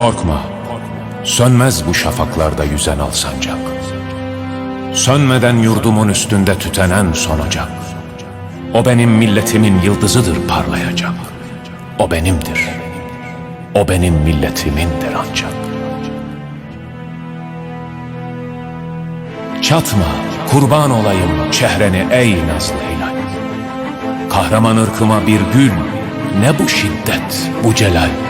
Korkma, sönmez bu şafaklarda yüzen alsancak. Sönmeden yurdumun üstünde tütenen sonacak. O benim milletimin yıldızıdır parlayacak. O benimdir. O benim milletimindir ancak. Çatma, kurban olayım çehreni ey nazlı hilal. Kahraman ırkıma bir gül, ne bu şiddet, bu celal.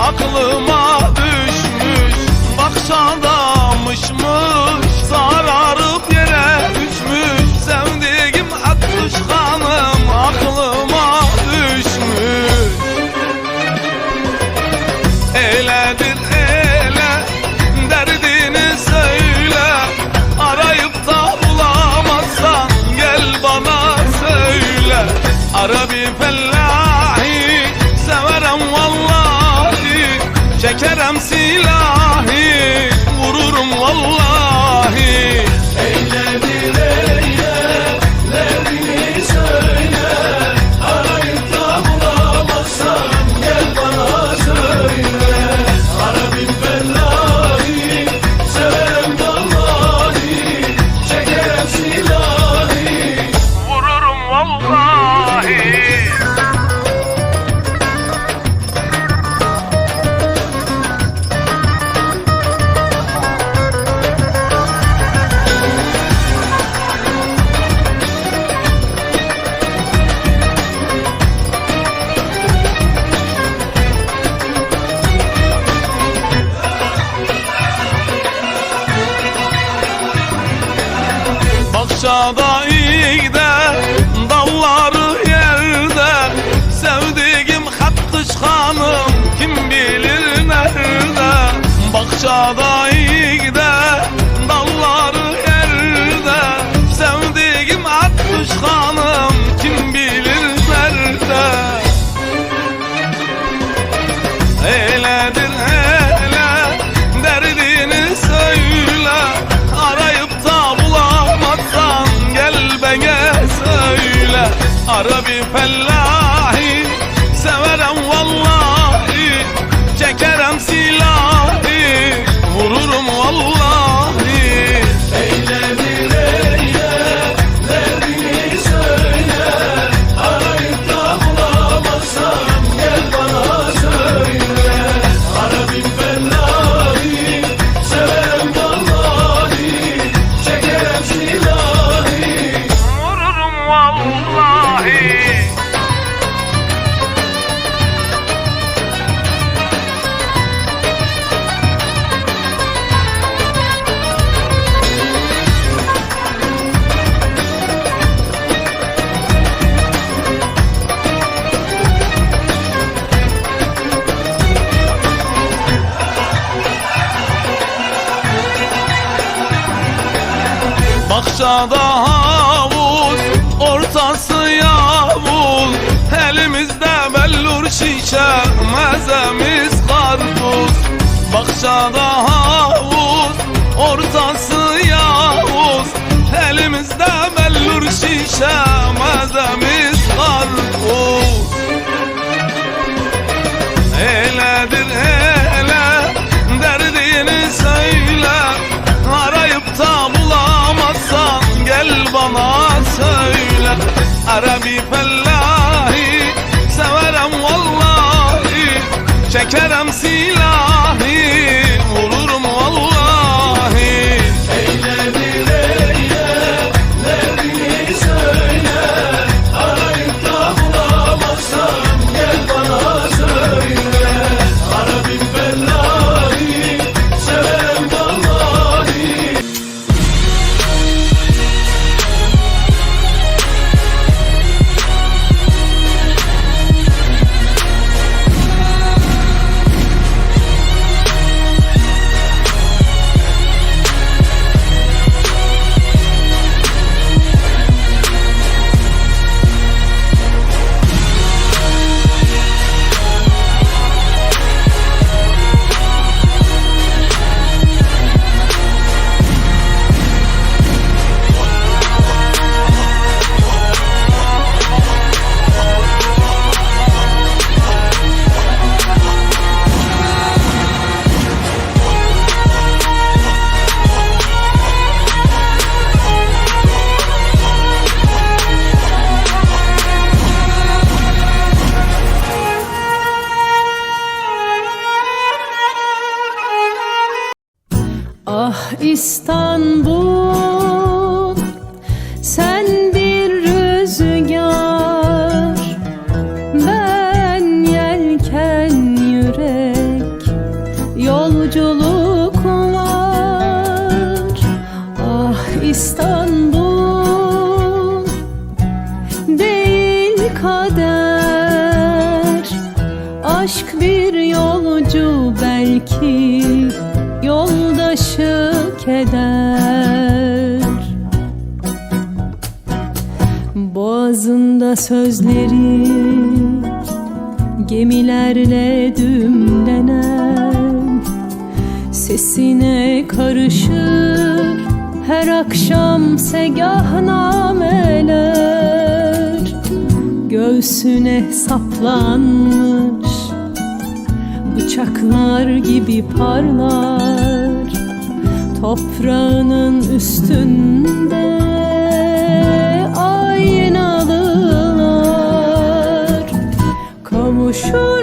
Aklıma düşmüş. Bahçada mışmış İğde Dalları yerde Sevdiğim hattış hanım Kim bilir nerede? Bahçada iğde Dalları yerde Sevdiğim hattış hanım Arabi fellahi Bahçada havuz, ortası yavuz. Elimizde bellur şişe, mezemiz karpuz. Bahçada havuz, ortası yavuz. Elimizde bellur şişe, mezemiz gel bana söyle Arabi fellahi. Severem vallahi çekerem silah sözleri gemilerle dümlenen Sesine karışır her akşam segahnameler Göğsüne saplanmış bıçaklar gibi parlar Toprağının üstünde 说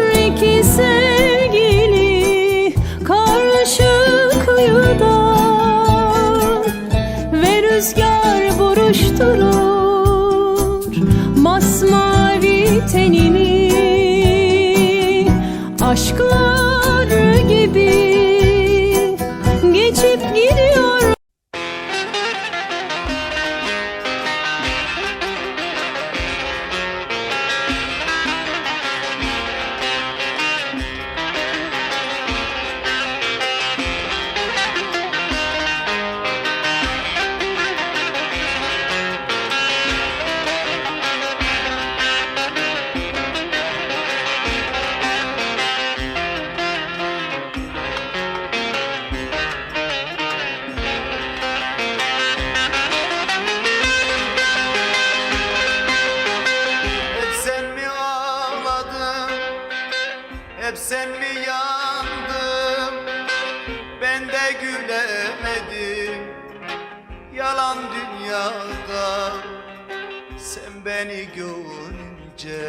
beni görünce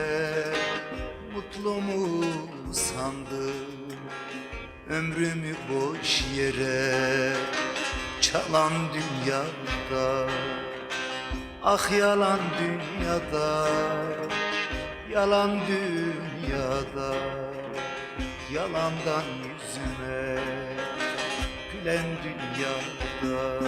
Mutlu mu sandın? Ömrümü boş yere Çalan dünyada Ah yalan dünyada Yalan dünyada Yalandan yüzüme Gülen dünyada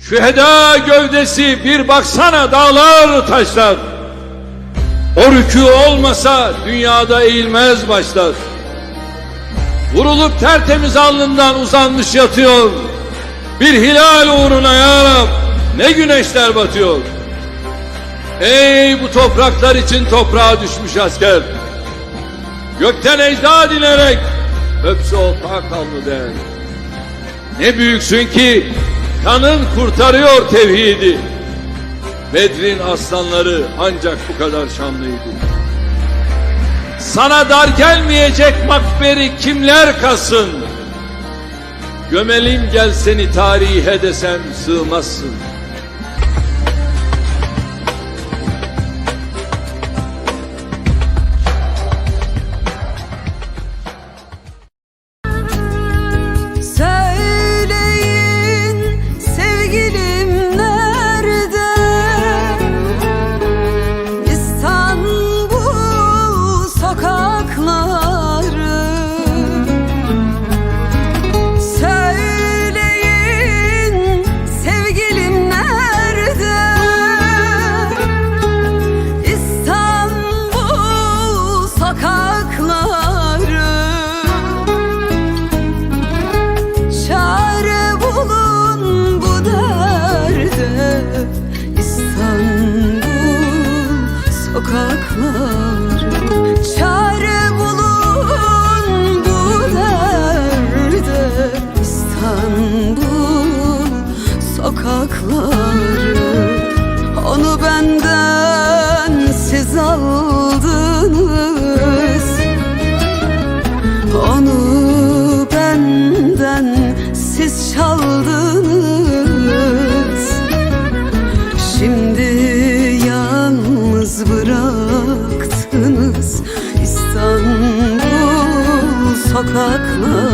Şüheda gövdesi bir baksana dağlar taşlar. O rükû olmasa dünyada eğilmez başlar. Vurulup tertemiz alnından uzanmış yatıyor. Bir hilal uğruna ya Rab ne güneşler batıyor. Ey bu topraklar için toprağa düşmüş asker. Gökten ecda dinerek öpse o kaldı der. Ne büyüksün ki kanın kurtarıyor tevhidi. Bedrin aslanları ancak bu kadar şanlıydı. Sana dar gelmeyecek makberi kimler kasın? Gömelim gel seni tarihe desem sığmazsın. İstanbul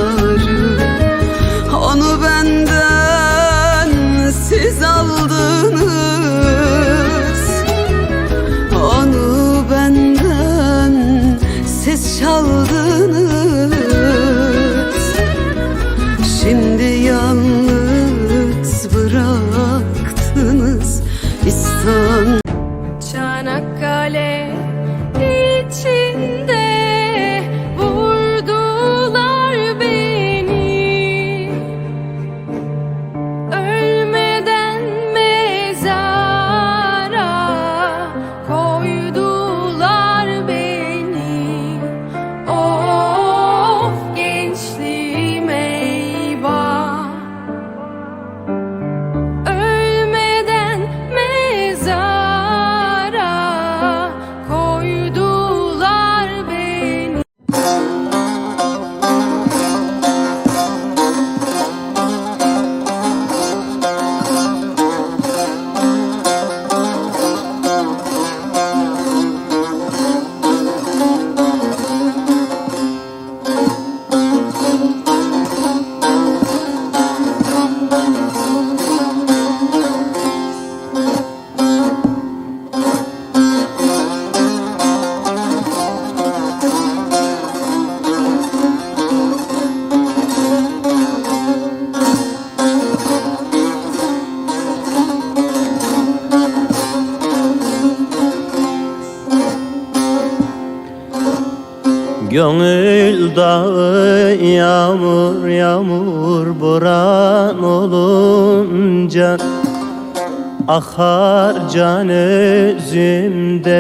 Akar can özümde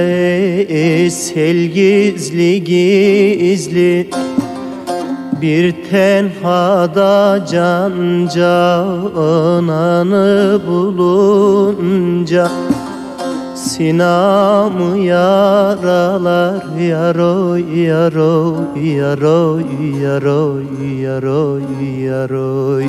sel gizli gizli. Bir tenhada can cananı bulunca Sinamı yaralar yaroy yaroy yaroy yaroy yaroy yaroy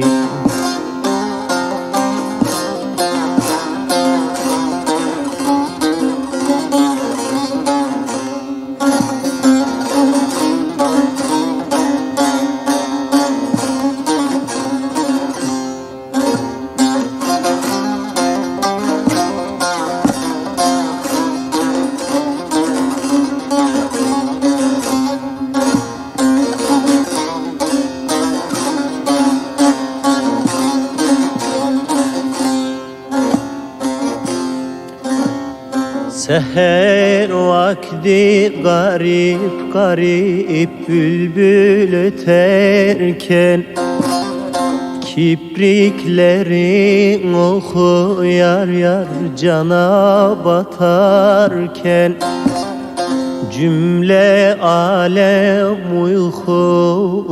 Seher vakti garip garip bülbül öterken Kipriklerin oku yar yar cana batarken Cümle alem uykusunda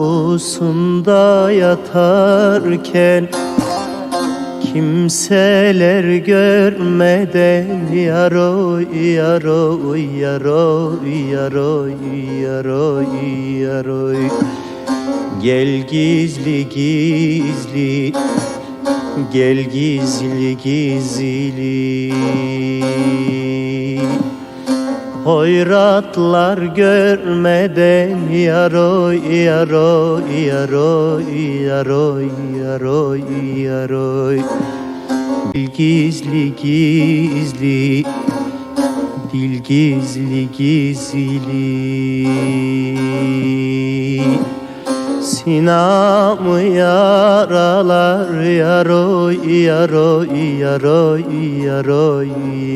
yatarken Kimseler görmeden yaroy yaroy yaroy yaroy yaroy yaroy. Gel gizli gizli Gel gizli gizli Hoyratlar görmeden yaroy yaroy yaroy yaroy yaroy yaroy. Gizli gizli Dil gizli gizli. Sinamı yaralar yaroy yaroy yaroy yaroy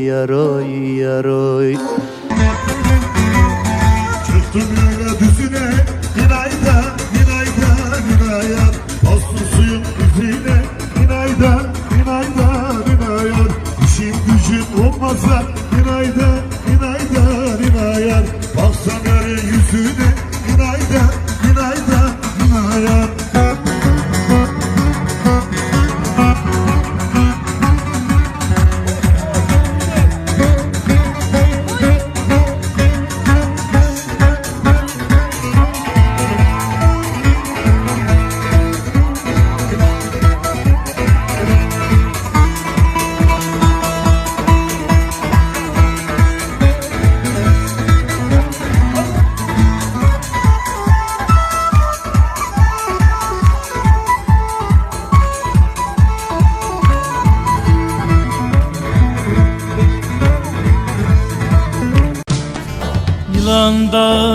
yaroy yaroy. Çıktım yola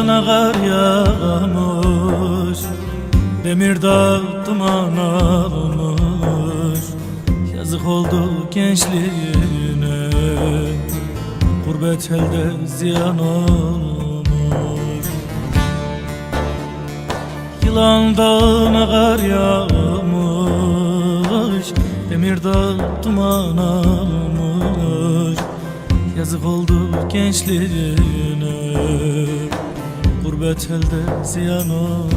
Yılan ağar yağmış Demir dağ duman almış Yazık oldu gençliğine Gurbet elde ziyan olmuş. Yılan dağına kar yağmış Demir dağ duman almış Yazık oldu gençliğine Gurbet elde ziyan olmuş.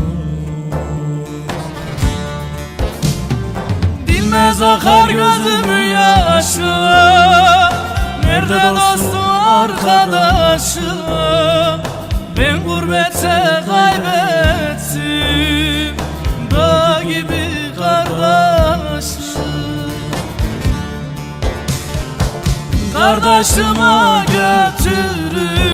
Dinmez akar gözümün yaşı Nerede dostum arkadaşım? Ben gurbete kaybettim. Dağ gibi kardeşim. Kardeşime götürün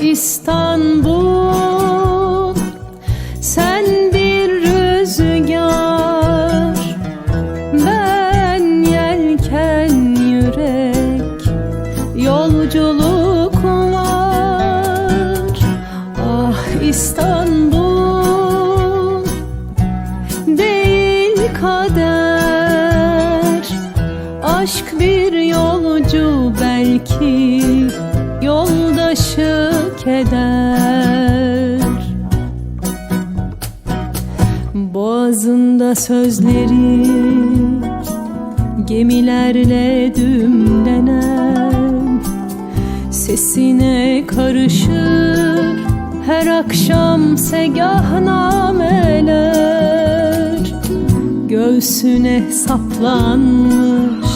İstanbul Boğazında sözleri Gemilerle dümlenen Sesine karışır her akşam segah nameler Göğsüne saplanmış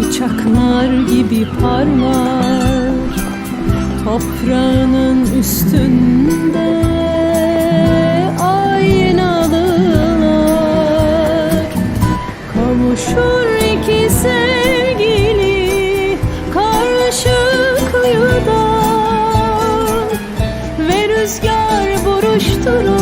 bıçaklar gibi parlar Toprağının üstünde to